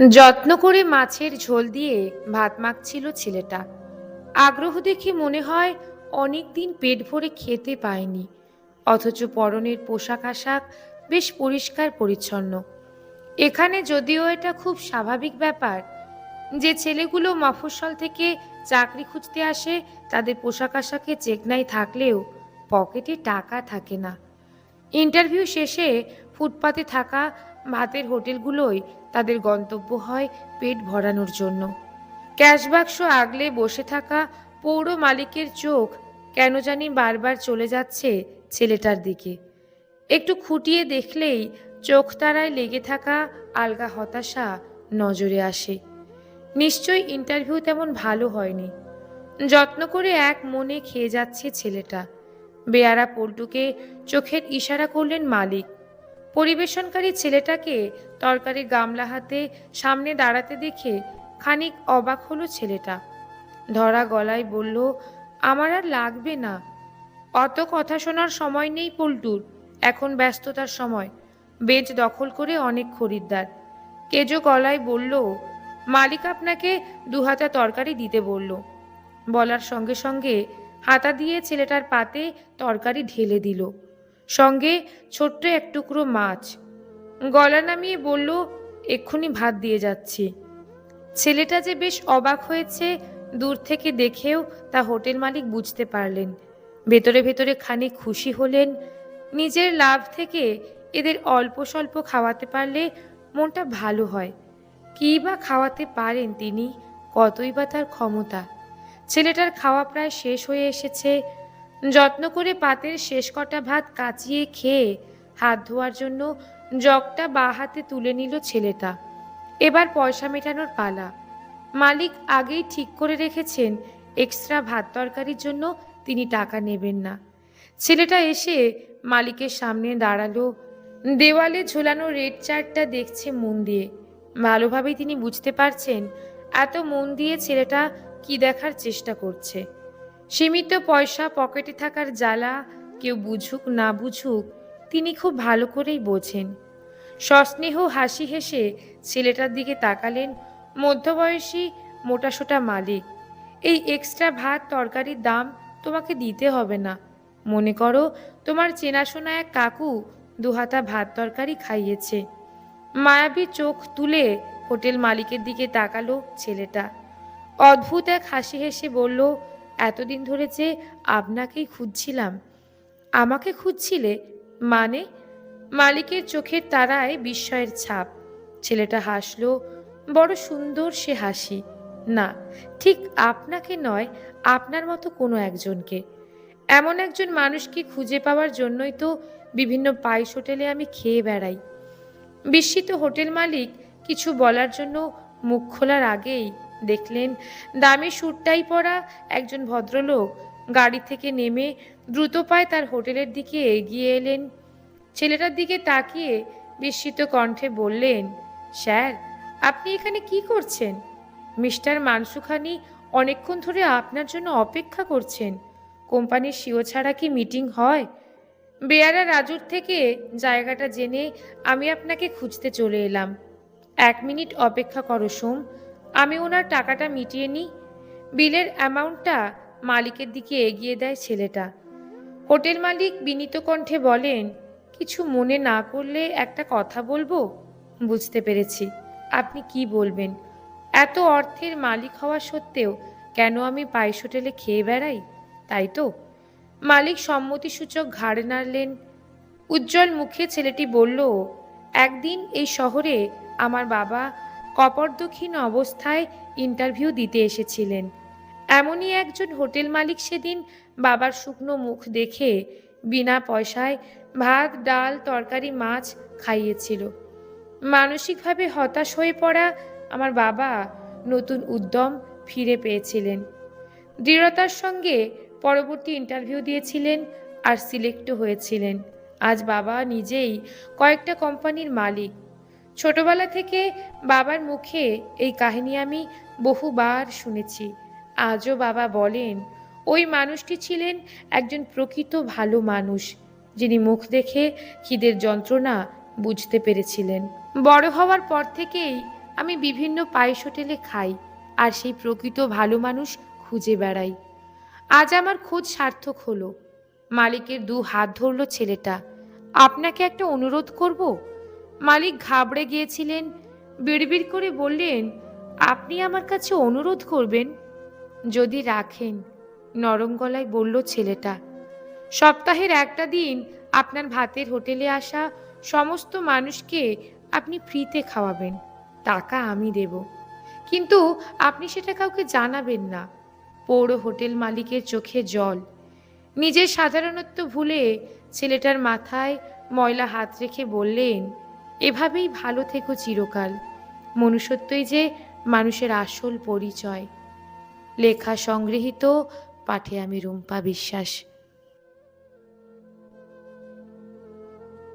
যত্ন করে মাছের ঝোল দিয়ে ভাত মাখছিল ছেলেটা। আগ্রহ দেখে মনে হয় অনেক দিন পেট ভরে খেতে পায়নি, অথচ পরনের পোশাক আশাক বেশ পরিষ্কার পরিচ্ছন্ন। এখানে যদিও এটা খুব স্বাভাবিক ব্যাপার যে ছেলেগুলো মফস্বল থেকে চাকরি খুঁজতে আসে, তাদের পোশাক আশাকে চেকনাই থাকলেও পকেটে টাকা থাকে না। ইন্টারভিউ শেষে ফুটপাতে থাকা ভাতের হোটেলগুলোই তাদের গন্তব্য হয় পেট ভরানোর জন্য। ক্যাশবাক্স আগলে বসে থাকা পৌর মালিকের চোখ কেন জানি বারবার চলে যাচ্ছে ছেলেটার দিকে। একটু খুঁটিয়ে দেখলেই চোখ তারায় লেগে থাকা আলগা হতাশা নজরে আসে। নিশ্চয়ই ইন্টারভিউ তেমন ভালো হয়নি। যত্ন করে এক মনে খেয়ে যাচ্ছে ছেলেটা। বেয়ারা পল্টুকে চোখের ইশারা করলেন মালিক। পরিবেশনকারী ছেলেটাকে তরকারি গামলা হাতে সামনে দাঁড়াতে দেখে খানিক অবাক হলো ছেলেটা। ধরা গলায় বলল, আমার আর লাগবে না। অত কথা শোনার সময় নেই পল্টুর। এখন ব্যস্ততার সময়। বেঞ্চ দখল করে অনেক খরিদ্দার। কেজো গলায় বলল, মালিক আপনাকে দু হাতা তরকারি দিতে বলল। বলার সঙ্গে সঙ্গে হাতা দিয়ে ছেলেটার পাতে তরকারি ঢেলে দিল। সঙ্গে ছোট্ট এক টুকরো মাছ। গলা নামিয়ে বলল, এক্ষুনি ভাত দিয়ে যাচ্ছি। ছেলেটা যে বেশ অবাক হয়েছে, দূর থেকে দেখেও তা হোটেল মালিক বুঝতে পারলেন। ভেতরে ভেতরে খানিক খুশি হলেন। নিজের লাভ থেকে এদের অল্প স্বল্প খাওয়াতে পারলে মনটা ভালো হয়। কী বা খাওয়াতে পারেন তিনি, কতই বা তার ক্ষমতা। ছেলেটার খাওয়া প্রায় শেষ হয়ে এসেছে। যত্ন করে পাতের শেষ কটা ভাত কাচিয়ে খেয়ে হাত ধোয়ার জন্য জগটা বা হাতে তুলে নিল ছেলেটা। এবার পয়সা মেটানোর পালা। মালিক আগেই ঠিক করে রেখেছেন এক্সট্রা ভাত তরকারির জন্য তিনি টাকা নেবেন না। ছেলেটা এসে মালিকের সামনে দাঁড়াল। দেওয়ালে ঝোলানো রেড চার্টটা দেখছে মন দিয়ে। ভালোভাবেই তিনি বুঝতে পারছেন এত মন দিয়ে ছেলেটা কি দেখার চেষ্টা করছে। সীমিত পয়সা পকেটে থাকার জ্বালা কেউ বুঝুক না বুঝুক, তিনি খুব ভালো করেই বোঝেন। সস্নেহ হাসি হেসে ছেলেটার দিকে তাকালেন মধ্যবয়সী মোটাসোটা মালিক। এই এক্সট্রা ভাত তরকারির দাম তোমাকে দিতে হবে না। মনে করো তোমার চেনাশোনা এক কাকু দুহাতা ভাত তরকারি খাইয়েছে। মায়াবী চোখ তুলে হোটেল মালিকের দিকে তাকালো ছেলেটা। অদ্ভুত এক হাসি হেসে বলল এতদিন ধরে যে আপনাকেই খুঁজছিলাম। আমাকে খুঁজছিলে মানে মালিকের চোখের তারায় বিস্ময়ের ছাপ। ছেলেটা হাসলো, বড় সুন্দর সে হাসি। না, ঠিক আপনাকে নয়, আপনার মতো কোনো একজনকে। এমন একজন মানুষকে খুঁজে পাওয়ার জন্যই তো বিভিন্ন পাইস হোটেলে আমি খেয়ে বেড়াই। বিস্মিত হোটেল মালিক কিছু বলার জন্য মুখ খোলার আগেই দেখলেন, দামি সুটটাই পরা একজন ভদ্রলোক। গাড়ি থেকে নেমে দ্রুত পায়ে তার হোটেলের দিকে এগিয়ে এলেন। ছেলেটার দিকে তাকিয়ে বিস্মিত কণ্ঠে বললেন, স্যার, আপনি এখানে কি করছেন? মিস্টার মানসুখানি অনেকক্ষণ ধরে আপনার জন্য অপেক্ষা করছেন। কোম্পানির সিও ছাড়া কি মিটিং হয়? বেয়ারা রাজুর থেকে জায়গাটা জেনে আমি আপনাকে খুঁজতে চলে এলাম। এক মিনিট অপেক্ষা করো, সোম। আমি ওনার টাকাটা মিটিয়ে নিই। বিলের অ্যামাউন্টটা মালিকের দিকে এগিয়ে দেয় ছেলেটা। হোটেল মালিক বিনীত কণ্ঠে বলেন, কিছু মনে না করলে একটা কথা বলব? বুঝতে পেরেছি। আপনি কি বলবেন? এত অর্থের মালিক হওয়া সত্ত্বেও কেন আমি পায়েস হোটেলে খেয়ে বেড়াই? তাই তো? মালিক সম্মতিসূচক ঘাড় নাড়লেন। উজ্জ্বল মুখে ছেলেটি বলল, একদিন এই শহরে আমার বাবা কপর্দক্ষীণ অবস্থায় ইন্টারভিউ দিতে এসেছিলেন। এমনই একজন হোটেল মালিক সেদিন বাবার শুকনো মুখ দেখে বিনা পয়সায় ভাত, ডাল, তরকারি, মাছ খাইয়েছিল। মানসিকভাবে হতাশ হয়ে পড়া আমার বাবা নতুন উদ্যম ফিরে পেয়েছিলেন। দৃঢ়তার সঙ্গে পরবর্তী ইন্টারভিউ দিয়েছিলেন আর সিলেক্টও হয়েছিলেন। আজ বাবা নিজেই কয়েকটা কোম্পানির মালিক। ছোটবেলা থেকে বাবার মুখে এই কাহিনী আমি বহুবার শুনেছি। আজও বাবা বলেন, ওই মানুষটি ছিলেন একজন প্রকৃত ভালো মানুষ, যিনি মুখ দেখে খিদের যন্ত্রণা বুঝতে পেরেছিলেন। বড় হওয়ার পর থেকেই আমি বিভিন্ন পায়েস হোটেলে খাই আর সেই প্রকৃত ভালো মানুষ খুঁজে বেড়াই। আজ আমার খোঁজ সার্থক হলো। মালিকের দু হাত ধরল ছেলেটা। আপনাকে একটা অনুরোধ করব? মালিক ঘাবড়ে গিয়েছিলেন। বিড়বিড় করে বললেন, আপনি আমার কাছে অনুরোধ করবেন? যদি রাখেন, নরম গলায় বলল ছেলেটা। সপ্তাহের একটা দিন আপনার ভাতের হোটেলে আসা সমস্ত মানুষকে আপনি ফ্রিতে খাওয়াবেন, টাকা আমি দেব। কিন্তু আপনি সেটা কাউকে জানাবেন না। পৌর হোটেল মালিকের চোখে জল। নিজের সাধারণত্ব ভুলে ছেলেটার মাথায় ময়লা হাত রেখে বললেন এভাবেই ভালো থেকো চিরকাল। মনুষ্যত্বই যে মানুষের আসল পরিচয়। লেখা সংগৃহীত, পাঠে আমি রুম্পা বিশ্বাস।